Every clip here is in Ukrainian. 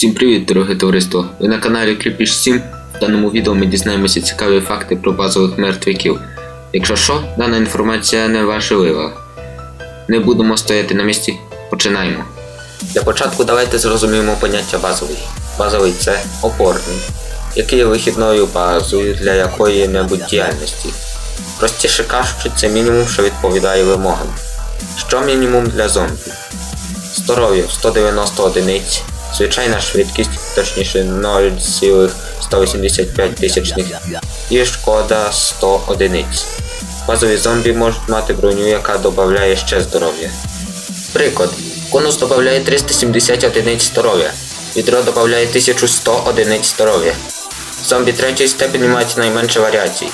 Всім привіт, дороге товариство! Ви на каналі Кріпіш 7. В даному відео ми дізнаємося цікаві факти про базових мертвяків. Якщо що, дана інформація не важлива. Не будемо стояти на місці, починаємо. Для початку давайте зрозуміємо поняття базовий. Базовий це опорний, який є вихідною базою для якої-небудь діяльності. Простіше кажучи, це мінімум, що відповідає вимогам. Що мінімум для зомбі? Здоров'я 190 одиниць, звичайна швидкість, точніше 0,185 тисячних і шкода 100 одиниць. Базові зомбі можуть мати броню, яка додає ще здоров'я. Приклад. Конус додає 370 одиниць здоров'я. Відро додає 1100 одиниць здоров'я. Зомбі третьої степені мають найменше варіацій.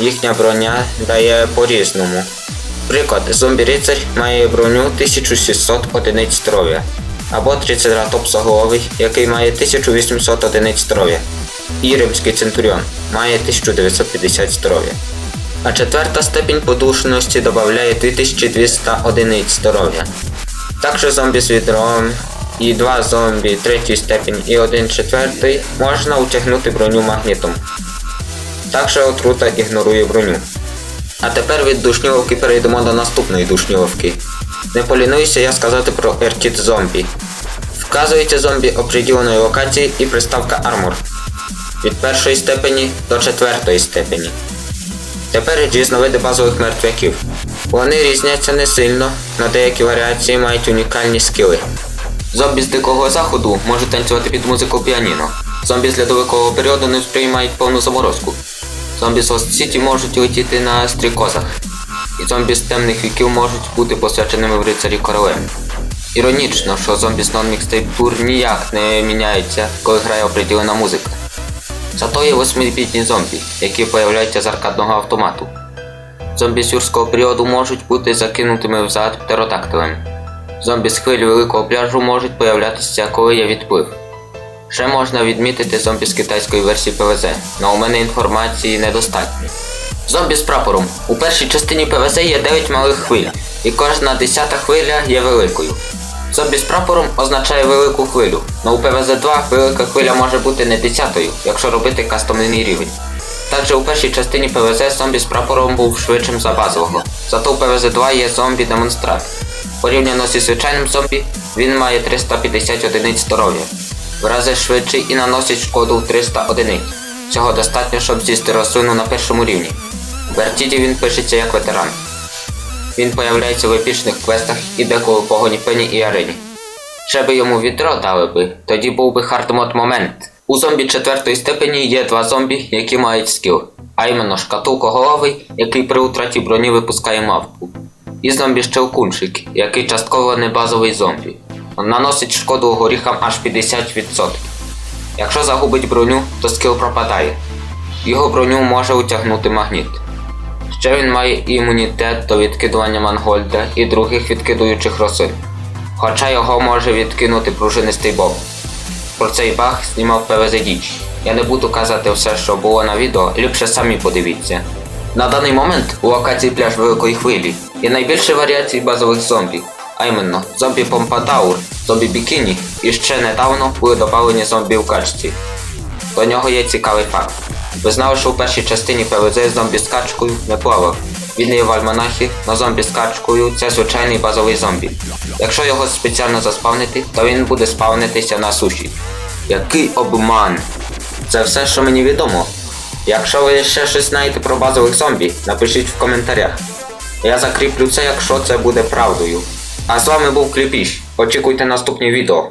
Їхня броня дає по-різному. Приклад, зомбі-рицарь має броню 1600 одиниць здоров'я. Або трицератопсоголовий, який має 1800 одиниць здоров'я. І римський центуріон має 1950 здоров'я. А четверта степінь подушності додає 2200 одиниць здоров'я. Також зомбі з відром і два зомбі третьої степені і один четвертий можна утягнути броню магнітом. Також отрута ігнорує броню. А тепер від душньовки перейдемо до наступної душньовки. Не полінуюся я сказати про ертіт зомбі. Вказується зомбі оприділеної локації і приставка армор. Від першої степені до четвертої степені. Тепер різновиди базових мертвяків. Вони різняться не сильно, на деякі варіації мають унікальні скіли. Зомбі з дикого заходу можуть танцювати під музику піаніно. Зомбі з льодовикового періоду не сприймають повну заморозку. Зомбі з Ост-Сіті можуть летіти на стрікозах. І зомбі з темних віків можуть бути посвяченими в рицарі королем. Іронічно, що зомбі з non-mixtape ніяк не міняються, коли грає оприділена музика. Зато є восьмибітні зомбі, які появляються з аркадного автомату. Зомбі з юрського періоду можуть бути закинутими взад птеродактилем. Зомбі з хвилі великого пляжу можуть появлятися, коли є відплив. Ще можна відмітити зомбі з китайської версії ПВЗ, але у мене інформації недостатньо. Зомбі з прапором. У першій частині ПВЗ є 9 малих хвиль, і кожна десята хвиля є великою. Зомбі з прапором означає велику хвилю, але у ПВЗ-2 велика хвиля може бути не десятою, якщо робити кастомний рівень. Також у першій частині ПВЗ зомбі з прапором був швидшим за базового, зато у ПВЗ-2 є зомбі-демонстрат. Порівняно зі звичайним зомбі, він має 350 одиниць здоров'я, в рази швидший і наносить шкоду в 300 одиниць. Цього достатньо, щоб з'їсти рослину на першому рівні. В Вертіді він пишеться як ветеран. Він появляється в епічних квестах і деколи в погоні пені і арені. Ще би йому відро дали би, тоді був би хардмод момент. У зомбі четвертої степені є два зомбі, які мають скіл, а іменно шкатулкоголовий, який при утраті броні випускає мавку. І зомбі щелкунчик, який частково не базовий зомбі. Наносить шкоду горіхам аж 50%. Якщо загубить броню, то скіл пропадає. Його броню може утягнути магніт. Ще він має імунітет до відкидування мангольда і других відкидуючих рослин. Хоча його може відкинути пружинистий боб. Про цей баг знімав ПВЗ Діч. Я не буду казати все, що було на відео, ліпше самі подивіться. На даний момент у локації пляж Великої хвилі є найбільше варіацій базових зомбі, а іменно зомбі Помпадаур, зомбі Бікіні і ще недавно були додавлені зомбі в качці. До нього є цікавий факт. Ви знали, що у першій частині ПВЗ зомбі з качкою не плавав. Він є в альманахі, но зомбі з качкою це звичайний базовий зомбі. Якщо його спеціально заспавнити, то він буде спавнитися на суші. Який обман! Це все, що мені відомо. Якщо ви ще щось знаєте про базових зомбі, напишіть в коментарях. Я закріплю це, якщо це буде правдою. А з вами був Кліпіш. Очікуйте наступні відео.